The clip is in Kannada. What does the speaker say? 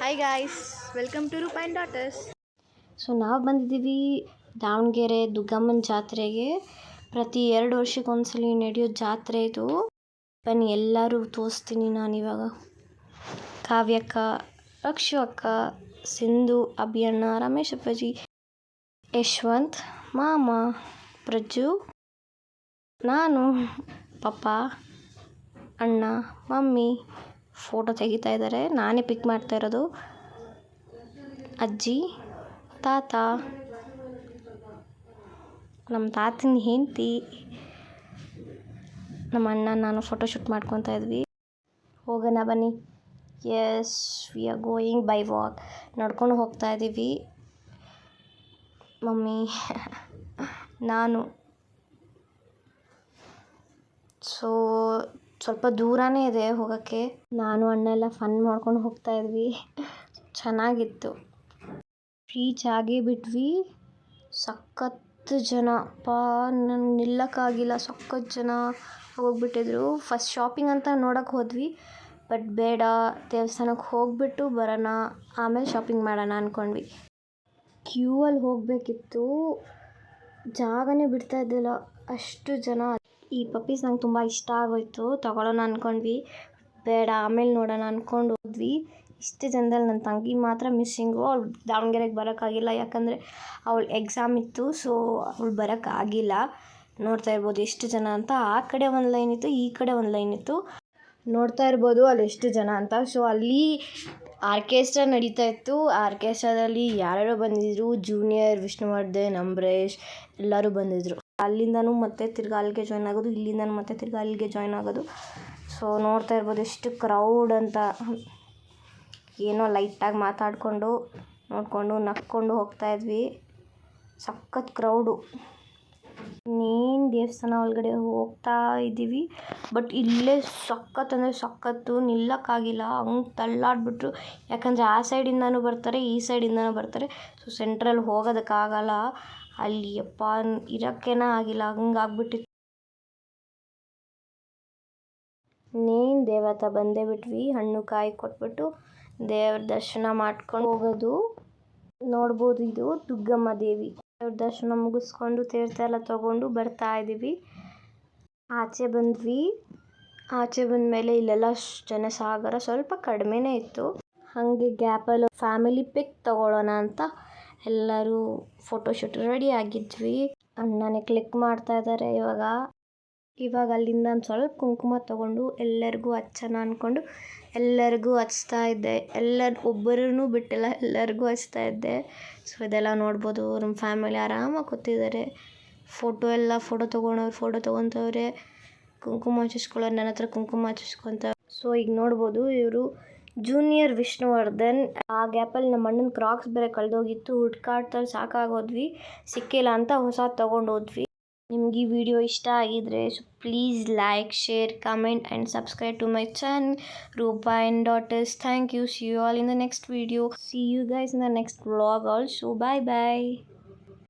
Hi guys welcome to Roop and daughters so ನಾವು ಬಂದಿದ್ದೀವಿ ದಾವಣಗೆರೆ ದುಗ್ಗಮ್ಮನ ಜಾತ್ರೆಗೆ. ಪ್ರತಿ ಎರಡು ವರ್ಷಕ್ಕೊಂದ್ಸಲಿ ನಡೆಯೋ ಜಾತ್ರೆ ಇದು. ಬನ್ನಿ, ಎಲ್ಲರೂ ತೋರಿಸ್ತೀನಿ ನಾನು ಇವಾಗ. ಕಾವ್ಯಕ್ಕ ರಕ್ಷು ಅಕ್ಕ ಸಿಂಧು, ಅಭಿಯಣ್ಣ, ರಮೇಶ್ ಅಪ್ಪಾಜಿ, ಯಶ್ವಂತ್, ಮಾಮ, ಪ್ರಜ್ಜು, ನಾನು, ಪಪ್ಪ, ಅಣ್ಣ, ಮಮ್ಮಿ ಫೋಟೋ ತೆಗಿತಾ ಇದ್ದಾರೆ. ನಾನೇ ಪಿಕ್ ಮಾಡ್ತಾ ಇರೋದು ಅಜ್ಜಿ, ತಾತ ನಮ್ಮ ತಾತನ ಹೆಂಡತಿ, ನಮ್ಮ ಅಣ್ಣ, ನಾನು ಫೋಟೋ ಶೂಟ್ ಮಾಡ್ಕೊತಾ ಇದ್ವಿ. ಹೋಗೋಣ ಬನ್ನಿ. Yes we are going by walk ನಡ್ಕೊಂಡು ಹೋಗ್ತಾ ಇದ್ದೀವಿ ಮಮ್ಮಿ, ನಾನು. ಸೊ ಸ್ವಲ್ಪ ದೂರನೇ ಇದೆ ಹೋಗೋಕ್ಕೆ. ನಾನು ಅಣ್ಣ ಎಲ್ಲ ಫನ್ ಮಾಡ್ಕೊಂಡು ಹೋಗ್ತಾ ಇದ್ವಿ. ಚೆನ್ನಾಗಿತ್ತು. ರೀಚ್ ಆಗೇ ಬಿಟ್ವಿ. ಸಖತ್ತು ಜನ. ಪಾ ನಂಗೆ ನಿಲ್ಲಕ್ಕಾಗಿಲ್ಲ. ಸಖತ್ತು ಜನ ಹೋಗ್ಬಿಟ್ಟಿದ್ರು. ಫಸ್ಟ್ ಶಾಪಿಂಗ್ ಅಂತ ನೋಡೋಕೆ ಹೋದ್ವಿ. ಬಟ್ ಬೇಡ ದೇವಸ್ಥಾನಕ್ಕೆ ಹೋಗ್ಬಿಟ್ಟು ಬರೋಣ. ಆಮೇಲೆ ಶಾಪಿಂಗ್ ಮಾಡೋಣ ಅಂದ್ಕೊಂಡ್ವಿ ಕ್ಯೂ ಅಲ್ಲಿ ಹೋಗಬೇಕಿತ್ತು. ಜಾಗನೇ ಬಿಡ್ತಾ ಇದ್ದಿಲ್ಲ. ಅಷ್ಟು ಜನ ಈ ಪಪ್ಪೀಸ್ ನಂಗೆ ತುಂಬ ಇಷ್ಟ ಆಗೋಯ್ತು. ತಗೊಳ್ಳೋಣ ಅಂದ್ಕೊಂಡ್ವಿ ಬೇಡ, ಆಮೇಲೆ ನೋಡೋಣ ಅಂದ್ಕೊಂಡು ಹೋದ್ವಿ. ಇಷ್ಟು ಜನದಲ್ಲಿ ನನ್ನ ತಂಗಿ ಮಾತ್ರ ಮಿಸ್ಸಿಂಗು ಅವಳು ದಾವಣಗೆರೆಗೆ ಬರೋಕ್ಕಾಗಿಲ್ಲ. ಯಾಕಂದರೆ ಅವಳು ಎಕ್ಸಾಮ್ ಇತ್ತು ಸೊ ಅವಳು ಬರೋಕ್ಕಾಗಿಲ್ಲ. ನೋಡ್ತಾ ಇರ್ಬೋದು ಎಷ್ಟು ಜನ ಅಂತ. ಆ ಕಡೆ ಒಂದು ಲೈನ್ ಇತ್ತು, ಈ ಕಡೆ ಒಂದು ಲೈನ್ ಇತ್ತು. ನೋಡ್ತಾ ಇರ್ಬೋದು ಅಲ್ಲಿ ಎಷ್ಟು ಜನ ಅಂತ. ಸೊ ಅಲ್ಲಿ ಆರ್ಕೆಸ್ಟ್ರಾ ನಡೀತಾ ಇತ್ತು. ಆರ್ಕೆಸ್ಟ್ರಾದಲ್ಲಿ ಯಾರ್ಯಾರೋ ಬಂದಿದ್ರು. ಜೂನಿಯರ್ ವಿಷ್ಣುವರ್ಧನ್ ಅಂಬರೀಷ್ ಎಲ್ಲರೂ ಬಂದಿದ್ದರು ಅಲ್ಲಿಂದನೂ ಮತ್ತೆ ತಿರ್ಗಾ ಅಲ್ಲಿಗೆ ಜಾಯ್ನ್ ಆಗೋದು, ಇಲ್ಲಿಂದನೂ ಮತ್ತೆ ತಿರ್ಗಾ ಅಲ್ಲಿಗೆ ಜಾಯ್ನ್ ಆಗೋದು. ಸೊ ನೋಡ್ತಾ ಇರ್ಬೋದು ಎಷ್ಟು ಕ್ರೌಡ್ ಅಂತ. ಏನೋ ಲೈಟಾಗಿ ಮಾತಾಡಿಕೊಂಡು, ನೋಡಿಕೊಂಡು, ನಕ್ಕೊಂಡು ಹೋಗ್ತಾ ಇದ್ವಿ. ಸಖತ್ ಕ್ರೌಡು ಇನ್ನೇನು ದೇವಸ್ಥಾನ ಒಳಗಡೆ ಹೋಗ್ತಾ ಇದ್ದೀವಿ. ಬಟ್ ಇಲ್ಲೇ ಸಖತ್ ಅಂದರೆ ಸಖತ್ತು ನಿಲ್ಲಕ್ಕಾಗಿಲ್ಲ. ಹಂಗೆ ತಳ್ಳಾಡ್ಬಿಟ್ರು. ಯಾಕಂದರೆ ಆ ಸೈಡಿಂದನೂ ಬರ್ತಾರೆ, ಈ ಸೈಡಿಂದನೂ ಬರ್ತಾರೆ. ಸೊ ಸೆಂಟ್ರಲ್ಲಿ ಹೋಗೋದಕ್ಕಾಗಲ್ಲ. ಅಲ್ಲಿ ಯಪ್ಪ, ಇರೋಕ್ಕೇನ ಆಗಿಲ್ಲ ಹಂಗಾಗ್ಬಿಟ್ಟಿತ್ತು ಇನ್ನೇನು ದೇವ್ರ ಬಂದೇ ಬಿಟ್ವಿ, ಹಣ್ಣು ಕಾಯಿ ಕೊಟ್ಬಿಟ್ಟು ದೇವ್ರ ದರ್ಶನ ಮಾಡ್ಕೊಂಡು ಹೋಗೋದು. ನೋಡ್ಬೋದು ಇದು ದುಗ್ಗಮ್ಮ ದೇವಿ. ದೇವ್ರ ದರ್ಶನ ಮುಗಿಸ್ಕೊಂಡು ತೀರ್ಥ ಎಲ್ಲ ತೊಗೊಂಡು ಬರ್ತಾ ಇದ್ದೀವಿ ಆಚೆ ಬಂದ್ವಿ. ಆಚೆ ಬಂದ ಮೇಲೆ ಇಲ್ಲೆಲ್ಲ ಜನಸಾಗರ ಸ್ವಲ್ಪ ಕಡಿಮೆನೇ ಇತ್ತು. ಹಾಗೆ ಗ್ಯಾಪಲ್ಲಿ ಫ್ಯಾಮಿಲಿ ಪಿಕ್ ತಗೊಳ್ಳೋಣ ಅಂತ ಎಲ್ಲರೂ ಫೋಟೋಶೂಟ್ ರೆಡಿ ಆಗಿದ್ವಿ. ಅಣ್ಣನೇ ಕ್ಲಿಕ್ ಮಾಡ್ತಾ ಇದ್ದಾರೆ ಇವಾಗ. ಇವಾಗ ಅಲ್ಲಿಂದ ಒಂದು ಸ್ವಲ್ಪ ಕುಂಕುಮ ತೊಗೊಂಡು ಎಲ್ಲರಿಗೂ ಹಚ್ಚೋಣ ಅಂದ್ಕೊಂಡು ಎಲ್ಲರಿಗೂ ಹಚ್ತಾ ಇದ್ದೆ. ಎಲ್ಲರ ಒಬ್ಬರೂ ಬಿಟ್ಟಿಲ್ಲ, ಎಲ್ಲರಿಗೂ ಹಚ್ತಾ ಇದ್ದೆ. ಸೊ ಇದೆಲ್ಲ ನೋಡ್ಬೋದು ನಮ್ಮ ಫ್ಯಾಮಿಲಿ ಆರಾಮಾಗಿ ಕೂತಿದ್ದಾರೆ ಫೋಟೋ ಎಲ್ಲ ಫೋಟೋ ತೊಗೊಳೋರು ಫೋಟೋ ತೊಗೊತವ್ರೆ. ಕುಂಕುಮ ಹಚ್ಚಿಸ್ಕೊಳ್ಳೋರು ನನ್ನ ಹತ್ರ ಕುಂಕುಮ ಹಚ್ಚಿಸ್ಕೊತ ಸೊ ಈಗ ನೋಡ್ಬೋದು ಇವರು ಜೂನಿಯರ್ ವಿಷ್ಣುವರ್ಧನ್ ಆ ಗ್ಯಾಪಲ್ಲಿ ನಮ್ಮ ಅಣ್ಣನ ಕ್ರಾಕ್ಸ್ ಬೇರೆ ಕಳೆದೋಗಿತ್ತು. ಹುಡ್ಕಾಡ್ತಲ್ಲಿ ಸಾಕಾಗೋದ್ವಿ, ಸಿಕ್ಕಿಲ್ಲ ಅಂತ ಹೊಸ ತೊಗೊಂಡು ಹೋದ್ವಿ ನಿಮ್ಗೆ ಈ ವಿಡಿಯೋ ಇಷ್ಟ ಆಗಿದ್ರೆ so please like share comment and subscribe to my channel Roopa and daughters thank you see you all in the next video see you guys in the next vlog also bye bye